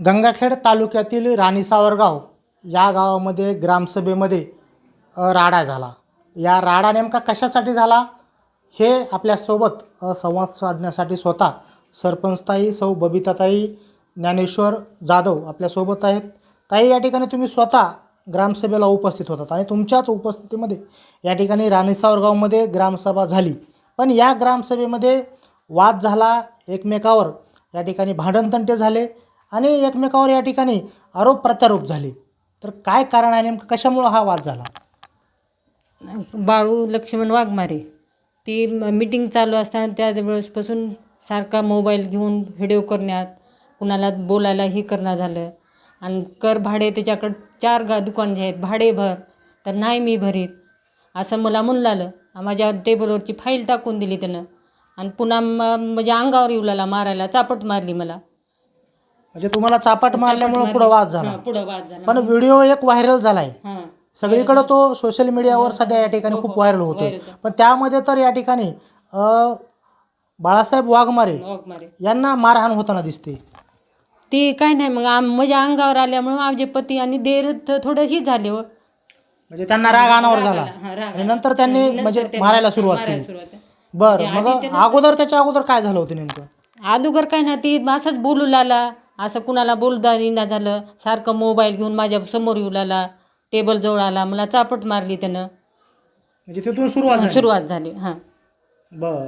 गंगाखेड तालुक्यातील राणी सावरगाव या गावामध्ये ग्रामसभेमध्ये राडा झाला. या राडा नेमका कशासाठी झाला? हे आपल्यासोबत संवाद साधण्यासाठी स्वतः सरपंचताई सौ बबिताताई ज्ञानेश्वर जाधव आपल्यासोबत आहेत. ताई या ठिकाणी तुम्ही स्वतः ग्रामसभेला उपस्थित होतात आणि तुमच्याच उपस्थितीमध्ये या ठिकाणी राणीसावरगावमध्ये ग्रामसभा झाली. पण या ग्रामसभेमध्ये वाद झाला एकमेकावर या ठिकाणी भांडणतंटे झाले आणि एकमेकावर या ठिकाणी आरोप प्रत्यारोप झाले. तर काय कारण आहे नेमकं? कशामुळं हा वाद झाला? बाळू लक्ष्मण वाघमारे ती मीटिंग चालू असताना त्या वेळेसपासून सारखा मोबाईल घेऊन व्हिडिओ करण्यात कुणाला बोलायला हे करणं झालं. आणि कर भाडे त्याच्याकडं चार गा दुकान जे आहेत भाडे भर तर नाही मी भरीत असं मला म्हणलं आलं माझ्या टेबलवरची फाईल टाकून दिली त्यानं. आणि पुन्हा म्हणजे अंगावर येऊ लागला मारायला चापट मारली मला. म्हणजे तुम्हाला चापाट मारल्यामुळं पुढं वाद झाला. हां पुढं वाद झाला. पण व्हिडिओ एक व्हायरल झाला आहे हां. सगळीकडे तो सोशल मीडियावर सध्या या ठिकाणी खूप व्हायरल होतोय. पण त्यामध्ये तर या ठिकाणी अ, बाळासाहेब वाघमारे वाघमारे. यांना मारहाण होताना दिसते. ती काय नाही मग आम माझ्या अंगावर आल्यामुळं माझे पती आणि देर थ- थोडं ही झाले हो. म्हणजे त्यांना राग अनावर झाला. हा, राग आणि नंतर त्यांनी म्हणजे मारायला सुरुवात केली. सुरुवात. बरं मग अगोदर त्याच्या अगोदर काय झालं होतं नेमकं? अगोदर काय ना ती असंच बोलू लागला. असं कुणाला बोलदा ना झालं सारखं मोबाईल घेऊन माझ्यासमोर येऊ लागला टेबल जवळ आला मला चापट मारली त्यानं. म्हणजे तिथून सुरुवात झाली. सुरुवात झाली हां. बर.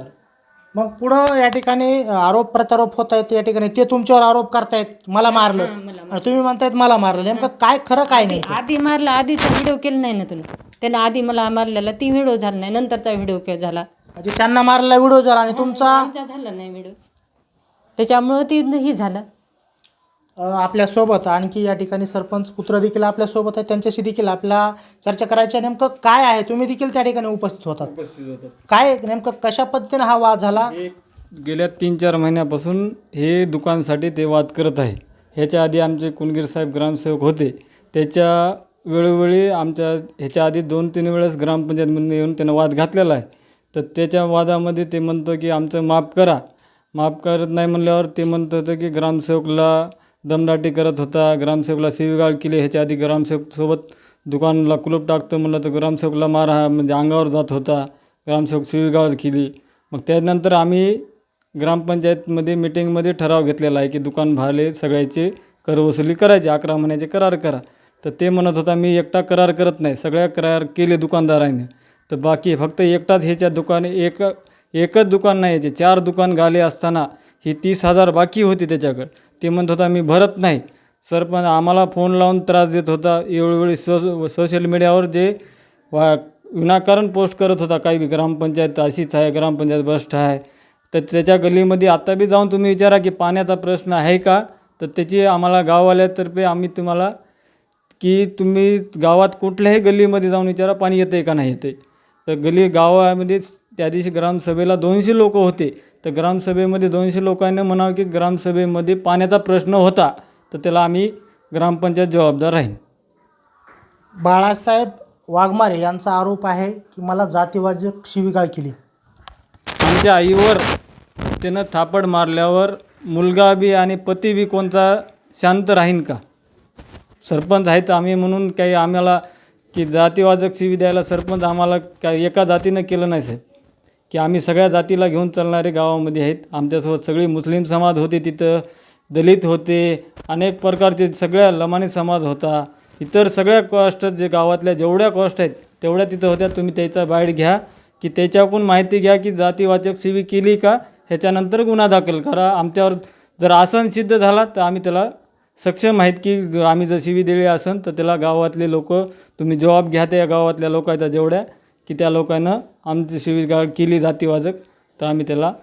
मग पुढं या ठिकाणी आरोप प्रत्यारोप होत आहेत या ठिकाणी ते तुमच्यावर आरोप करतायत मला मारलं. आणि तुम्ही म्हणतायत मला मारलं. नेमकं काय खरं काय नाही आधी मारला आधीचा व्हिडिओ केला नाही ना तुम्ही त्यानं आधी मला मारलेला ती व्हिडिओ झाला नाही नंतरचा व्हिडिओ के झाला. म्हणजे त्यांना मारलेला व्हिडिओ झाला आणि तुमचा? आमचा झाला नाही व्हिडिओ. त्याच्यामुळं ती ही झालं. आपल्यासोबत आणखी या ठिकाणी सरपंच पुत्र देखील आपल्यासोबत आहे त्यांच्याशी देखील आपल्या चर्चा करायची. नेमकं काय आहे? तुम्ही देखील त्या ठिकाणी उपस्थित होतात. उपस्थित होतात काय नेमकं कशा पद्धतीने हा वाद झाला? हे गेल्या तीन चार महिन्यापासून हे दुकानसाठी ते वाद करत आहे. ह्याच्या आधी आमचे कुणगीर साहेब ग्रामसेवक होते. त्याच्या वेळोवेळी आमच्या ह्याच्या आधी दोन तीन वेळेस ग्रामपंचायतमध्ये येऊन त्यानं वाद घातलेला आहे. तर त्याच्या वादामध्ये ते म्हणतो की आमचं माफ करा. माफ करत नाही म्हणल्यावर ते म्हणत होतं की ग्रामसेवकला दमदाटी करत होता. ग्रामसेवकला शिवीगाळ केली. ह्याच्या आधी ग्रामसेवकसोबत दुकानला कुलूप टाकतो म्हणलं तर ग्रामसेवकला मार हा म्हणजे अंगावर जात होता. ग्रामसेवक शिवीगाळ केली. मग त्यानंतर आम्ही ग्रामपंचायतमध्ये मिटिंगमध्ये ठराव घेतलेला आहे की दुकान भाले सगळ्याचे करवसुली करायची अकरा महिन्याचे करार करा. तर ते म्हणत होता मी एकटा करार करत नाही सगळ्या करार केले दुकानदाराने. तर बाकी फक्त एकटाच ह्याच्या दुकान एक एकच दुकान नाही याचे चार दुकान गाले असताना ही तीस हजार बाकी होती त्याच्याकडं. ते म्हणत होता मी भरत नाही. सरपंच आम्हाला फोन लावून त्रास देत होता. वेळोवेळी सो सोशल मीडियावर जे वा विनाकारण पोस्ट करत होता काही बी ग्रामपंचायत अशीच आहे ग्रामपंचायत भ्रष्ट आहे. तर त्याच्या गल्लीमध्ये आता बी जाऊन तुम्ही विचारा की पाण्याचा प्रश्न आहे का? तर त्याची आम्हाला गाववाल्यातर्फे आम्ही तुम्हाला की तुम्ही गावात कुठल्याही गल्लीमध्ये जाऊन विचारा पाणी येते का नाही येते तर गल्ली गावामध्ये त्या दिवशी ग्रामसभेला दोनशे लोक होते. तर ग्रामसभेमध्ये दोनशे लोकांनी म्हणावं की ग्रामसभेमध्ये पाण्याचा प्रश्न होता तर त्याला आम्ही ग्रामपंचायत जबाबदार राहील बाळासाहेब वाघमारे यांचा आरोप आहे की मला जातीवाचक शिवीगाळ केली. आमच्या आईवर त्यानं थापड मारल्यावर मुलगा बी आणि पती बी कोणता शांत राहीन का? सरपंच आहेत आम्ही म्हणून काही आम्हाला की जातीवाचक शिवी द्यायला सरपंच आम्हाला काय एका जातीनं केलं नाही साहेब. की आम्ही सगळ्या जातीला घेऊन चालणारे गावामध्ये आहेत. आमच्यासोबत सगळे मुस्लिम समाज होते तिथं दलित होते अनेक प्रकारचे सगळ्या लमानी समाज होता. इतर सगळ्या कॉस्ट जे गावातल्या जेवढ्या कॉस्ट आहेत तेवढ्या तिथं होत्या. तुम्ही त्याचा बाईट घ्या की त्याच्याकडून माहिती घ्या की जातीवाचक शिवी केली का ह्याच्यानंतर गुन्हा दाखल करा. आमच्यावर जर आसन सिद्ध झाला तर आम्ही त्याला सक्षम आहेत की आम्ही जर शिवी दिली असन तर त्याला गावातले लोक तुम्ही जॉब घ्या त्या गावातल्या लोकांच्या जेवढ्या. की त्या लोकांना आमची शिवीगाळ केली जातीवाचक तर आम्ही त्याला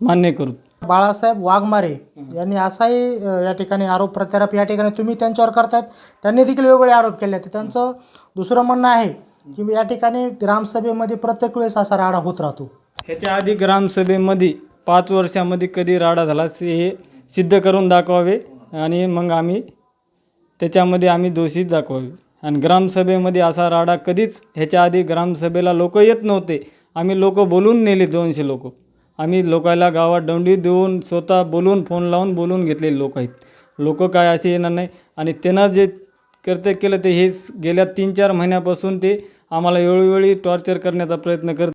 मान्य करू. बाळासाहेब वाघमारे यांनी असाही या ठिकाणी आरोप प्रत्यारोप या ठिकाणी तुम्ही त्यांच्यावर करतायत. त्यांनी देखील वेगवेगळे आरोप केले आहेत. त्यांचं दुसरं म्हणणं आहे की या ठिकाणी ग्रामसभेमध्ये प्रत्येक वेळेस असा राडा होत राहतो. ह्याच्या आधी ग्रामसभेमध्ये पाच वर्षामध्ये कधी राडा झाला से- हे सिद्ध करून दाखवावे आणि मग आम्ही त्याच्यामध्ये आम्ही दोषी दाखवावे. आणि ग्रामसभेमध्ये असा राडा कधीच ह्याच्या आधी ग्रामसभेला लोक येत नव्हते. आम्ही लोक बोलून नेले दोनशे लोक. आम्ही लोकायला गावात दंडी देऊन स्वतः बोलून फोन लावून बोलून घेतलेले लोक आहेत. लोक काय असे येणार नाही. आणि त्यांना जे कर्तव्य केलं ते हेच गेल्या तीन चार महिन्यापासून ते आम्हाला वेळोवेळी टॉर्चर करण्याचा प्रयत्न करत